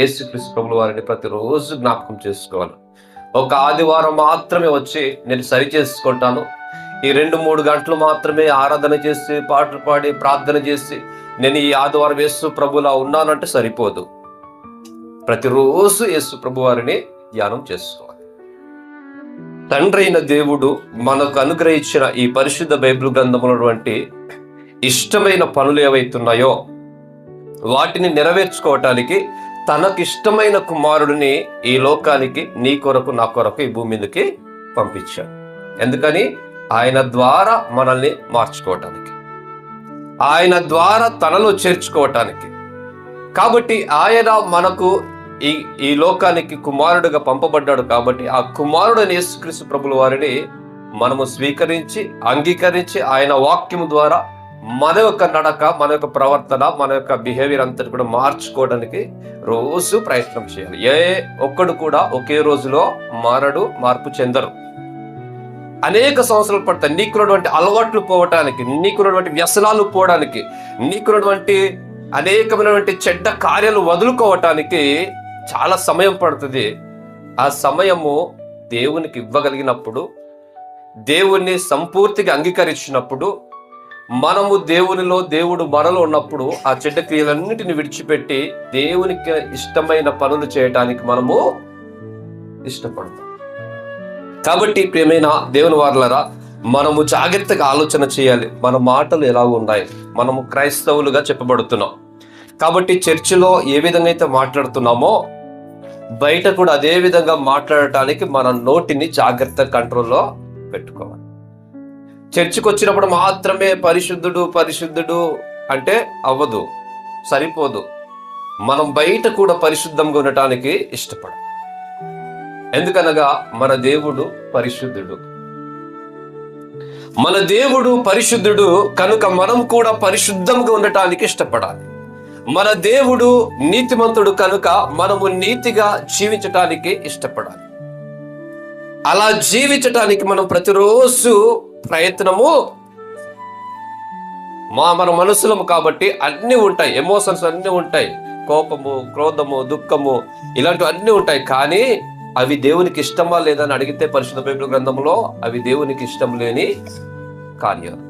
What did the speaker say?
యేసుక్రీస్తు ప్రభుల వారిని ప్రతిరోజు జ్ఞాపకం చేసుకోవాలి. ఒక ఆదివారం మాత్రమే వచ్చి నేను సరి చేసుకుంటాను. ఈ రెండు మూడు గంటలు మాత్రమే ఆరాధన చేసి పాటలు పాడి ప్రార్థన చేసి నేను ఈ ఆదివారం యేసు ప్రభులా ఉన్నానంటే సరిపోదు. ప్రతిరోజు యేసు ప్రభు వారిని ధ్యానం చేసుకోవాలి. తండ్రి అయిన దేవుడు మనకు అనుగ్రహించిన ఈ పరిశుద్ధ బైబిల్ గ్రంథములటువంటి ఇష్టమైన పనులు ఏవైతున్నాయో వాటిని నెరవేర్చుకోవటానికి తనకిష్టమైన కుమారుడిని ఈ లోకానికి నీ కొరకు నా కొరకు ఈ భూమి మీదకి పంపించాడు. ఎందుకని? ఆయన ద్వారా మనల్ని మార్చుకోవటానికి. ఆయన ద్వారా తనలో చేర్చుకోవటానికి. కాబట్టి ఆయన మనకు ఈ ఈ లోకానికి కుమారుడుగా పంపబడ్డాడు కాబట్టి ఆ కుమారుడని యేసుక్రీస్తు ప్రభుల వారిని మనము స్వీకరించి అంగీకరించి ఆయన వాక్యము ద్వారా మన యొక్క నడక మన యొక్క ప్రవర్తన మన యొక్క బిహేవియర్ అంతటి కూడా మార్చుకోవడానికి రోజు ప్రయత్నం చేయాలి. ఏ ఒక్కడు కూడా ఒకే రోజులో మారడు మార్పు చెందరు. అనేక సంవత్సరాలు పడతాయి. నీకున్నటువంటి అలవాట్లు పోవటానికి నీకున్నటువంటి వ్యసనాలు పోవడానికి నీకున్నటువంటి అనేకమైనటువంటి చెడ్డ కార్యాలు వదులుకోవటానికి చాలా సమయం పడుతుంది. ఆ సమయము దేవునికి ఇవ్వగలిగినప్పుడు దేవుణ్ణి సంపూర్తిగా అంగీకరించినప్పుడు మనము దేవునిలో దేవుడు మనలో ఉన్నప్పుడు ఆ చెడ్డ క్రియలన్నిటిని విడిచిపెట్టి దేవునికి ఇష్టమైన పనులు చేయటానికి మనము ఇష్టపడతాం. కాబట్టి ప్రియమైన దేవుని వారులరా మనము జాగ్రత్తగా ఆలోచన చేయాలి. మన మాటలు ఎలా ఉన్నాయి. మనము క్రైస్తవులుగా చెప్పబడుతున్నాం. కాబట్టి చర్చిలో ఏ విధంగా అయితే మాట్లాడుతున్నామో బయట కూడా అదే విధంగా మాట్లాడటానికి మన నోటిని జాగ్రత్త కంట్రోల్లో పెట్టుకోవాలి. చర్చికి వచ్చినప్పుడు మాత్రమే పరిశుద్ధుడు పరిశుద్ధుడు అంటే అవ్వదు సరిపోదు. మనం బయట కూడా పరిశుద్ధంగా ఉండటానికి ఇష్టపడం ఎందుకనగా మన దేవుడు పరిశుద్ధుడు. మన దేవుడు పరిశుద్ధుడు కనుక మనం కూడా పరిశుద్ధంగా ఉండటానికి ఇష్టపడాలి. మన దేవుడు నీతిమంతుడు కనుక మనము నీతిగా జీవించటానికి ఇష్టపడాలి. అలా జీవించటానికి మనం ప్రతిరోజు ప్రయత్నము మా మన మనసులము కాబట్టి అన్నీ ఉంటాయి. ఎమోషన్స్ అన్నీ ఉంటాయి. కోపము క్రోధము దుఃఖము ఇలాంటివి అన్నీ ఉంటాయి. కానీ అవి దేవునికి ఇష్టమా లేదని అడిగితే పరిశుద్ధ బైబిల్ గ్రంథంలో అవి దేవునికి ఇష్టం లేని కార్యాలు.